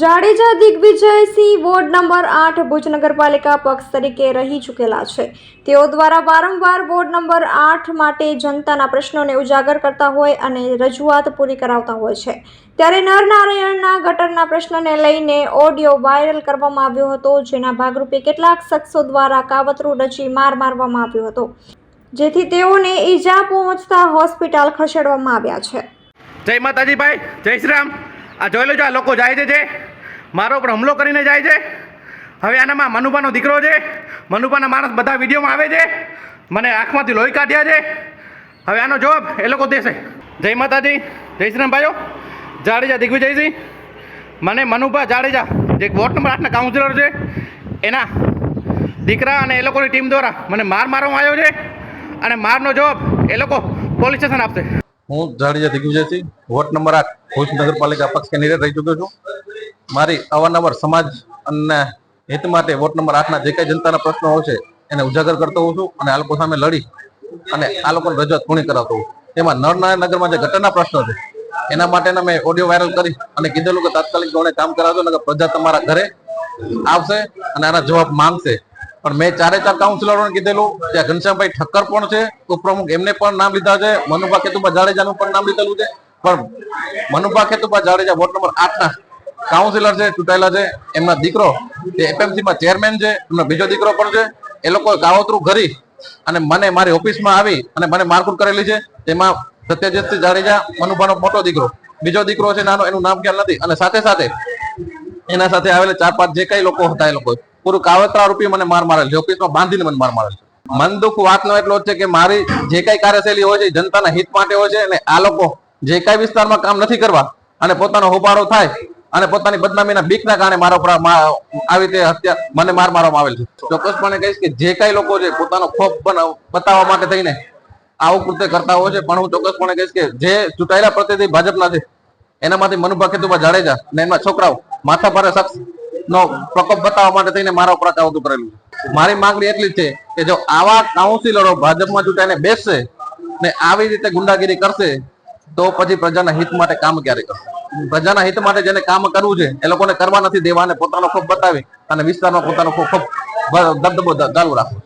Jadeja Digvijaysinh ward number આઠ ભુજ નગરપાલિકા પક્ષ તરીકે રહી ચૂકેલા છે. તેઓ દ્વારા વારંવાર વોર્ડ નંબર આઠ માટે જનતાના પ્રશ્નોને ઉજાગર કરતા હોય અને રજૂઆત પૂરી કરાવતા હોય છે. ત્યારે નરનારાયણના ગટરના પ્રશ્નને લઈને ઓડિયો વાયરલ કરવામાં આવ્યો હતો, જેના ભાગરૂપે કેટલાક શખ્સો દ્વારા કાવતરું રચી માર મારવામાં આવ્યો હતો, જેથી તેઓને ઈજા પહોંચતા હોસ્પિટલ ખસેડવામાં આવ્યા છે. જય માતાજી ભાઈ, જય શ્રી રામ. આ જોઈ લેજો, આ લોકો જાય છે મારો ઉપર હુમલો કરીને જાય છે. હવે આનામાં મનુભાનો દીકરો છે. મનુભાના માણસ બધા વિડીયોમાં આવે છે. મને આંખમાંથી લોહી કાઢ્યા છે. હવે આનો જવાબ એ લોકો દેશે. જય માતાજી, જય શ્રી ભાઈઓ જાડેજા દિગ્વિજયસિંહ. મને મનુભા જાડેજા, જે વોર્ડ નંબર આઠના કાઉન્સિલર છે, એના દીકરા અને એ લોકોની ટીમ દ્વારા મને માર મારવામાં આવ્યો છે. અને મારનો જવાબ એ લોકો પોલીસ સ્ટેશન આપશે. હું જાડેજા દિગ્વિજયસિંહ, વોર્ડ નંબર આઠ ભુજ નગરપાલિકા પક્ષ કેન્ડિડેટ રહી ચૂક્યો છું. મારી અવારનવાર સમાજ અને હિત માટે વોટ નંબર આઠના જે કઈ જનતાના પ્રશ્નો હોય છે, એને ઉજાગર કરતો હોઉં છું અને આ લોકો સામે લડી અને આ લોકોને રજૂઆત પૂર્ણ કરાવતો હોઉં તેમાં નરનારાયણ નગરમાં જે ગટરના પ્રશ્નો છે, એના માટેના મેં ઓડિયો વાયરલ કરી અને કીધેલું કે તાત્કાલિક ધોરણે કામ કરાવજો નગર પ્રજા તમારા ઘરે આવશે અને આના જવાબ માંગશે. પણ મેં ચારે ચાર કાઉન્સિલરોને કીધેલું ત્યાં ઘનશ્યામભાઈ ઠક્કર પણ છે? ઉપપ્રમુખ એમને પણ નામ લીધા છે મનુભા કેતુભા જાડેજાનું પણ નામ લીધેલું છે. પણ મનુભા કેતુભા જાડેજા વોર્ડ નંબર આઠના કાઉન્સિલર છે, ચૂંટાયેલા છે, એમના દીકરો એ એપીએમસી માં ચેરમેન છે, એમનો બીજો દીકરો પણ છે. એ લોકો કાવતરું કરી અને મને મારી ઓફિસમાં આવી અને મને મારકુટ કરેલી છે. તેમાં સત્યજીતસિંહ જાડેજા, મનુભાનો મોટો દીકરો. બીજો દીકરો છે, નાનો, એનું નામ ખ્યાલ નથી. અને સાથે સાથે એના સાથે આવેલા ચાર પાંચ જે કઈ લોકો હતા એ લોકો, પૂરું કાવતરા રૂપી મને માર મારેલ છે. ઓફિસમાં બાંધીને મને માર મારેલ છે. મન દુઃખ વાતનો એટલો છે કે મારી જે કઈ કાર્યશૈલી હોય છે જનતાના હિત માટે હોય છે અને આ લોકો જે કઈ વિસ્તારમાં કામ નથી કરવા અને પોતાનો હોબાળો થાય અને પોતાની બદનામીના બીકના કારણે મારા ઉપર આવી રીતે હત્યા મને માર મારવામાં આવેલ છે. ચોક્કસપણે કહીશ કે જે કઈ લોકો છે પોતાનો ખોફ પણ બતાવવા માટે થઈને આવું કૃત્ય કરતા હોય છે, પણ હું ચોક્કસપણે કહીશ કે જે ચૂંટાયેલા પ્રતિનિધિ ભાજપના છે, એનામાંથી મનુભા ખેતુભા જાડેજા અને એમના છોકરાઓ માથા ભારે શખ્સ નો પ્રકોપ બતાવવા માટે થઈને મારા ઉપર કાવતું કરેલું મારી માંગણી એટલી છે કે જો આવા કાઉન્સિલરો ભાજપમાં ચૂંટાઈને બેસશે ને આવી રીતે ગુંડાગીરી કરશે, તો પછી પ્રજાના હિત માટે કામ ક્યારે કરશે? પ્રજાના હિત માટે જેને કામ કરવું છે, એ લોકોને કરવા નથી દેવા અને પોતાનો ખોફ બતાવી અને વિસ્તારમાં પોતાનો ખોફ દબદબો ચાલુ રાખવો